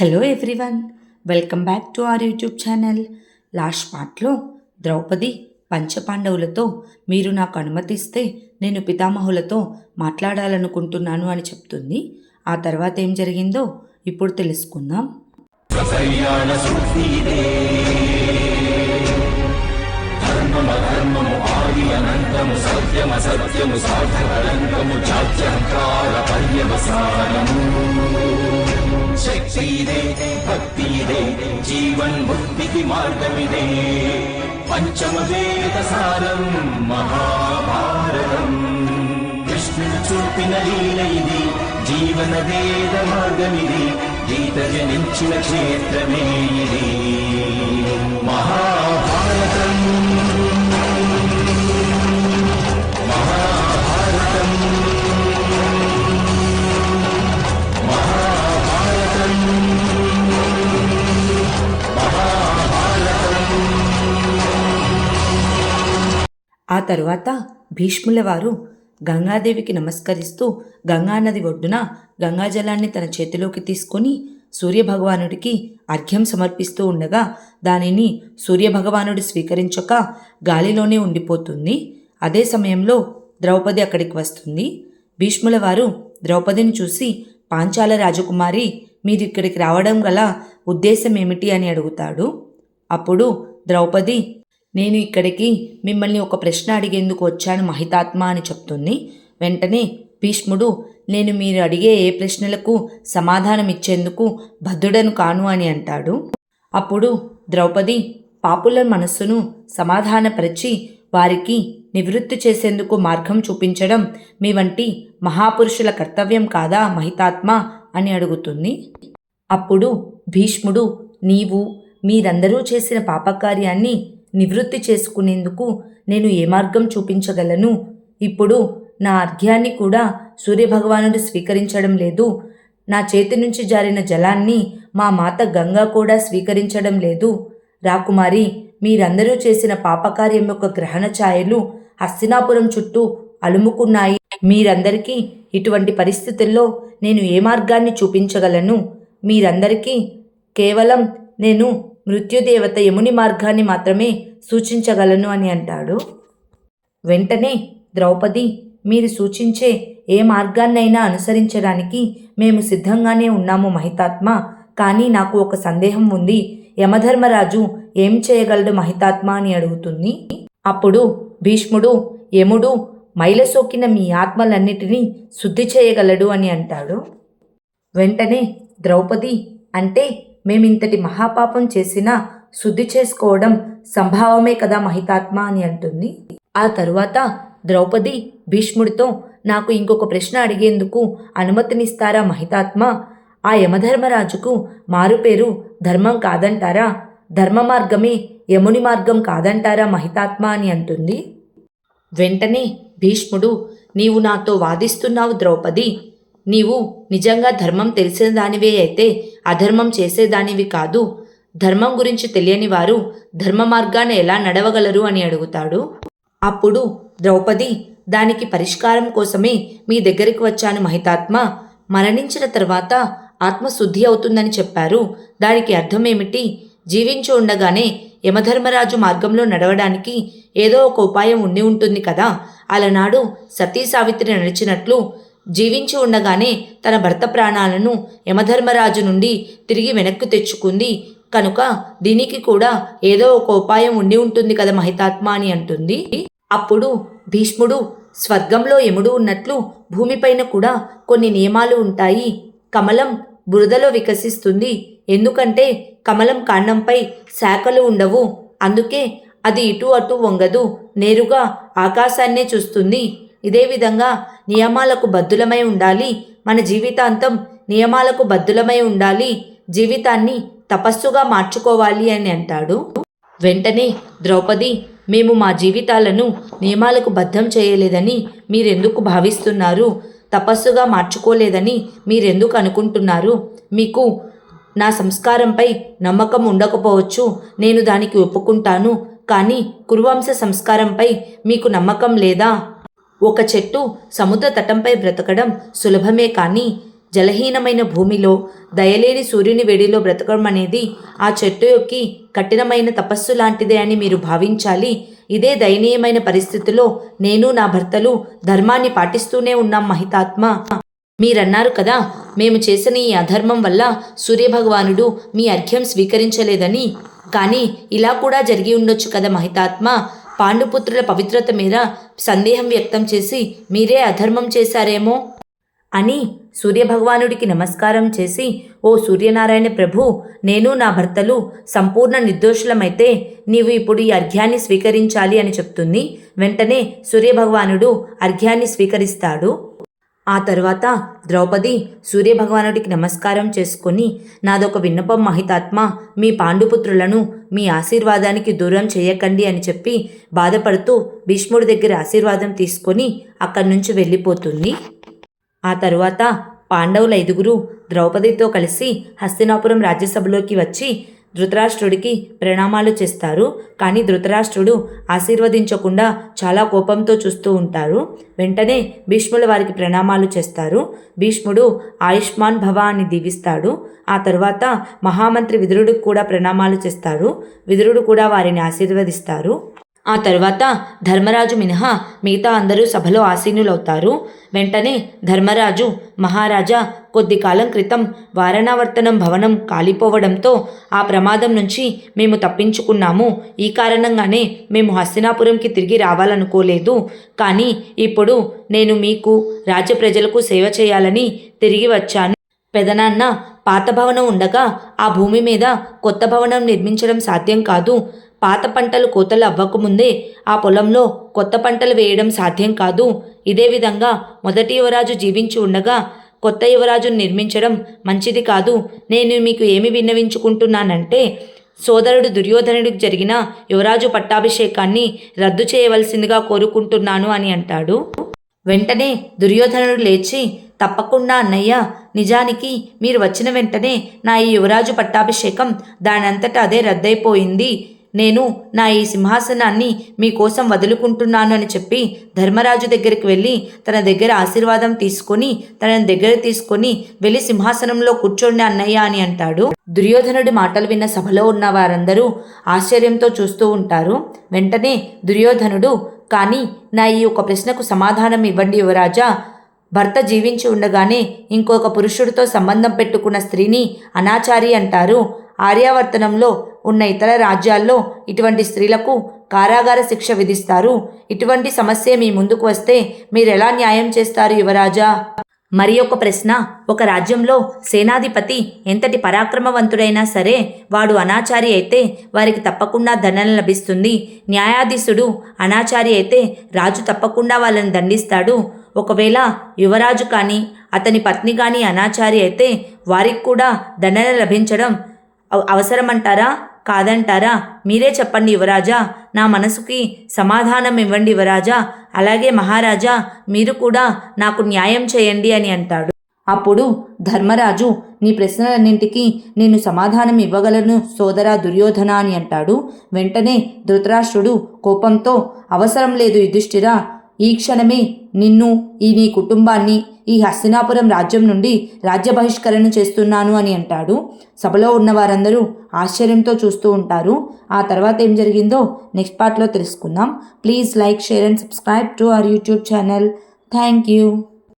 Hello everyone welcome back to our YouTube channel last పార్ట్లో ద్రౌపది పంచపాండవులతో మీరు నాకు అనుమతిస్తే నేను పితామహులతో మాట్లాడాలనుకుంటున్నాను అని చెప్తుంది. ఆ తర్వాత ఏం జరిగిందో ఇప్పుడు తెలుసుకుందాం. శక్తి ఇదే భక్తి ఇదే జీవన్ ముక్తికి మార్గమిదే. పంచమ వేద సారం మహాభారతం. కృష్ణుడు చూపిన లీల ఇది జీవన వేద మార్గమిది గీత జనించిన క్షేత్రమే ఇది. మహాభారతం. ఆ తరువాత భీష్ముల వారు గంగాదేవికి నమస్కరిస్తూ గంగానది ఒడ్డున గంగాజలాన్ని తన చేతిలోకి తీసుకొని సూర్యభగవానుడికి అర్ఘ్యం సమర్పిస్తూ ఉండగా దానిని సూర్యభగవానుడు స్వీకరించక గాలిలోనే ఉండిపోతుంది. అదే సమయంలో ద్రౌపది అక్కడికి వస్తుంది. భీష్ముల వారు ద్రౌపదిని చూసి పాంచాల రాజకుమారి మీరు ఇక్కడికి రావడం గల ఉద్దేశం ఏమిటి అని అడుగుతాడు. అప్పుడు ద్రౌపది నేను ఇక్కడికి మిమ్మల్ని ఒక ప్రశ్న అడిగేందుకు వచ్చాను మహితాత్మ అని చెప్తుంది. వెంటనే భీష్ముడు నేను మీరు అడిగే ఏ ప్రశ్నలకు సమాధానం ఇచ్చేందుకు భద్రుడను కాను అని అంటాడు. అప్పుడు ద్రౌపది పాపుల మనస్సును సమాధానపరిచి వారికి నివృత్తి చేసేందుకు మార్గం చూపించడం మీ వంటి మహాపురుషుల కర్తవ్యం కాదా మహితాత్మ అని అడుగుతుంది. అప్పుడు భీష్ముడు నీవు మీరందరూ చేసిన పాపకార్యాన్ని నివృత్తి చేసుకునేందుకు నేను ఏ మార్గం చూపించగలను? ఇప్పుడు నా అర్ఘ్యాన్ని కూడా సూర్యభగవానుడు స్వీకరించడం లేదు. నా చేతి నుంచి జారిన జలాన్ని మా మాత గంగా కూడా స్వీకరించడం లేదు. రాకుమారి మీరందరూ చేసిన పాపకార్యం యొక్క గ్రహణ ఛాయలు హస్తినాపురం చుట్టూ అలుముకున్నాయి. మీరందరికీ ఇటువంటి పరిస్థితుల్లో నేను ఏ మార్గాన్ని చూపించగలను? మీరందరికీ కేవలం నేను మృత్యుదేవత యముని మార్గాన్ని మాత్రమే సూచించగలను అని అంటాడు. వెంటనే ద్రౌపది మీరు సూచించే ఏ మార్గాన్నైనా అనుసరించడానికి మేము సిద్ధంగానే ఉన్నాము మహితాత్మ. కానీ నాకు ఒక సందేహం ఉంది. యమధర్మరాజు ఏం చేయగలడు మహితాత్మ అని అడుగుతుంది. అప్పుడు భీష్ముడు యముడు మైల సోకిన మీ ఆత్మలన్నిటినీ శుద్ధి చేయగలడు అని అంటాడు. వెంటనే ద్రౌపది అంటే మేమింతటి మహాపాపం చేసినా శుద్ధి చేసుకోవడం సంభావమే కదా మహితాత్మ అని అంటుంది. ఆ తరువాత ద్రౌపది భీష్ముడితో నాకు ఇంకొక ప్రశ్న అడిగేందుకు అనుమతినిస్తారా మహితాత్మ? ఆ యమధర్మరాజుకు మారుపేరు ధర్మం కాదంటారా? ధర్మ మార్గమే యముని మార్గం కాదంటారా మహితాత్మ అని అంటుంది. వెంటనే భీష్ముడు నీవు నాతో వాదిస్తున్నావు ద్రౌపది నీవు నిజంగా ధర్మం తెలిసినదానివే అయితే అధర్మం చేసేదానివి కాదు. ధర్మం గురించి తెలియని వారు ధర్మ మార్గాన్ని ఎలా నడవగలరు అని అడుగుతాడు. అప్పుడు ద్రౌపది దానికి పరిష్కారం కోసమే మీ దగ్గరికి వచ్చాను మహితాత్మ. మరణించిన తర్వాత ఆత్మశుద్ధి అవుతుందని చెప్పారు. దానికి అర్థం ఏమిటి జీవించి ఉండగానే యమధర్మరాజు మార్గంలో నడవడానికి ఏదో ఒక ఉపాయం ఉండి ఉంటుంది కదా. అలనాడు సతీ సావిత్రి నడిచినట్లు జీవించి ఉండగానే తన భర్త ప్రాణాలను యమధర్మరాజు నుండి తిరిగి వెనక్కు తెచ్చుకుంది. కనుక దీనికి కూడా ఏదో ఒక ఉపాయం ఉండి ఉంటుంది కదా మహితాత్మ అని అంటుంది. అప్పుడు భీష్ముడు స్వర్గంలో యముడు ఉన్నట్లు భూమిపైన కూడా కొన్ని నియమాలు ఉంటాయి. కమలం బురదలో వికసిస్తుంది. ఎందుకంటే కమలం కాండంపై శాఖలు ఉండవు. అందుకే అది ఇటు అటు వంగదు. నేరుగా ఆకాశాన్నే చూస్తుంది. ఇదే విధంగా నియమాలకు బద్దులమై ఉండాలి. మన జీవితాంతం నియమాలకు బద్దులమై ఉండాలి. జీవితాన్ని తపస్సుగా మార్చుకోవాలి అని అంటాడు. వెంటనే ద్రౌపది మేము మా జీవితాలను నియమాలకు బద్ధం చేయలేదని మీరెందుకు భావిస్తున్నారు? తపస్సుగా మార్చుకోలేదని మీరెందుకు అనుకుంటున్నారు? మీకు నా సంస్కారంపై నమ్మకం ఉండకపోవచ్చు. నేను దానికి ఒప్పుకుంటాను. కానీ కురువంశ సంస్కారంపై మీకు నమ్మకం లేదా? ఒక చెట్టు సముద్ర తటంపై బ్రతకడం సులభమే కానీ జలహీనమైన భూమిలో దయలేని సూర్యుని వేడిలో బ్రతకడం అనేది ఆ చెట్టు యొక్క కఠినమైన తపస్సు లాంటిదే అని మీరు భావించాలి. ఇదే దయనీయమైన పరిస్థితిలో నేను నా భర్తలు ధర్మాన్ని పాటిస్తూనే ఉన్నాం మహితాత్మ. మీరన్నారు కదా మేము చేసిన ఈ అధర్మం వల్ల సూర్యభగవానుడు మీ అర్ఘ్యం స్వీకరించలేదని. కానీ ఇలా కూడా జరిగి ఉండొచ్చు కదా మహితాత్మ. పాండుపుత్రుల పవిత్రత మీద సందేహం వ్యక్తం చేసి మీరే అధర్మం చేశారేమో? అని సూర్యభగవానుడికి నమస్కారం చేసి ఓ సూర్యనారాయణ ప్రభు నేను నా భర్తలు సంపూర్ణ నిర్దోషులమైతే నీవు ఇప్పుడు ఈ అర్ఘ్యాన్ని స్వీకరించాలి అని చెప్తుంది. వెంటనే సూర్యభగవానుడు అర్ఘ్యాన్ని స్వీకరిస్తాడు. ఆ తర్వాత ద్రౌపది సూర్యభగవానుడికి నమస్కారం చేసుకొని నాదొక విన్నపం మహితాత్మ మీ పాండుపుత్రులను మీ ఆశీర్వాదానికి దూరం చేయకండి అని చెప్పి బాధపడుతూ భీష్ముడి దగ్గర ఆశీర్వాదం తీసుకొని అక్కడి నుంచి వెళ్ళిపోతుంది. ఆ తరువాత పాండవుల ఐదుగురు ద్రౌపదితో కలిసి హస్తినాపురం రాజ్యసభలోకి వచ్చి ధృతరాష్ట్రుడికి ప్రణామాలు చేస్తారు. కానీ ధృతరాష్ట్రుడు ఆశీర్వదించకుండా చాలా కోపంతో చూస్తూ ఉంటారు. వెంటనే భీష్ముల వారికి ప్రణామాలు చేస్తారు. భీష్ముడు ఆయుష్మాన్ భవ అని దీవిస్తాడు. ఆ తర్వాత మహామంత్రి విదురుడికి కూడా ప్రణామాలు చేస్తారు. విదురుడు కూడా వారిని ఆశీర్వదిస్తారు. ఆ తర్వాత ధర్మరాజు మినహా మిగతా అందరూ సభలో ఆసీనులవుతారు. వెంటనే ధర్మరాజు మహారాజా కొద్ది కాలం క్రితం వారణావర్తనం భవనం కాలిపోవడంతో ఆ ప్రమాదం నుంచి మేము తప్పించుకున్నాము. ఈ కారణంగానే మేము హస్తినాపురంకి తిరిగి రావాలనుకోలేదు. కానీ ఇప్పుడు నేను మీకు రాజ్య ప్రజలకు సేవ చేయాలని తిరిగి వచ్చాను. పెదనాన్న పాత భవనం ఉండగా ఆ భూమి మీద కొత్త భవనం నిర్మించడం సాధ్యం కాదు. పాత పంటలు కోతలు అవ్వకముందే ఆ పొలంలో కొత్త పంటలు వేయడం సాధ్యం కాదు. ఇదే విధంగా మొదటి యువరాజు జీవించి ఉండగా కొత్త యువరాజును నిర్మించడం మంచిది కాదు. నేను మీకు ఏమి విన్నవించుకుంటున్నానంటే సోదరుడు దుర్యోధనుడికి జరిగిన యువరాజు పట్టాభిషేకాన్ని రద్దు చేయవలసిందిగా కోరుకుంటున్నాను అని అంటాడు. వెంటనే దుర్యోధనుడు లేచి తప్పకుండా అన్నయ్య నిజానికి మీరు వచ్చిన వెంటనే నా ఈ యువరాజు పట్టాభిషేకం దానంతటా అదే రద్దయిపోయింది. నేను నా ఈ సింహాసనాన్ని మీకోసం వదులుకుంటున్నాను అని చెప్పి ధర్మరాజు దగ్గరికి వెళ్ళి తన దగ్గర ఆశీర్వాదం తీసుకొని తనని దగ్గర తీసుకొని వెళ్ళి సింహాసనంలో కూర్చోండి అన్నయ్య అని అంటాడు. దుర్యోధనుడి మాటలు విన్న సభలో ఉన్న వారందరూ ఆశ్చర్యంతో చూస్తూ ఉంటారు. వెంటనే దుర్యోధనుడు కానీ నా ఈ ఒక ప్రశ్నకు సమాధానం ఇవ్వండి యువరాజా. భర్త జీవించి ఉండగానే ఇంకొక పురుషుడితో సంబంధం పెట్టుకున్న స్త్రీని అనాచారి అంటారు. ఆర్యావర్తనంలో ఉన్న ఇతర రాజ్యాల్లో ఇటువంటి స్త్రీలకు కారాగార శిక్ష విధిస్తారు. ఇటువంటి సమస్య మీ ముందుకు వస్తే మీరెలా న్యాయం చేస్తారు యువరాజా? మరి ఒక ప్రశ్న. ఒక రాజ్యంలో సేనాధిపతి ఎంతటి పరాక్రమవంతుడైనా సరే వాడు అనాచారి అయితే వారికి తప్పకుండా దండన లభిస్తుంది. న్యాయాధీశుడు అనాచారి అయితే రాజు తప్పకుండా వాళ్ళని దండిస్తాడు. ఒకవేళ యువరాజు కానీ అతని పత్ని కానీ అనాచారి అయితే వారికి కూడా దండన లభించడం అవసరమంటారా? కాదంటారా? మీరే చెప్పండి యువరాజా. నా మనసుకి సమాధానం ఇవ్వండి యువరాజా. అలాగే మహారాజా మీరు కూడా నాకు న్యాయం చేయండి అని అంటాడు. అప్పుడు ధర్మరాజు నీ ప్రశ్నలన్నింటికీ నేను సమాధానం ఇవ్వగలను సోదరా దుర్యోధన అని అంటాడు. వెంటనే ధృతరాష్ట్రుడు కోపంతో అవసరం లేదు యుధిష్ఠిరా ఈ క్షణమే నిన్ను ఈ నీ కుటుంబాన్ని ఈ హస్తినాపురం రాజ్యం నుండి రాజ్య బహిష్కరణ చేస్తున్నాను అని అంటాడు. సభలో ఉన్న వారందరూ ఆశ్చర్యంతో చూస్తూ ఉంటారు. ఆ తర్వాత ఏం జరిగిందో నెక్స్ట్ పార్ట్లో తెలుసుకుందాం. Please like share and subscribe to our YouTube channel. Thank you.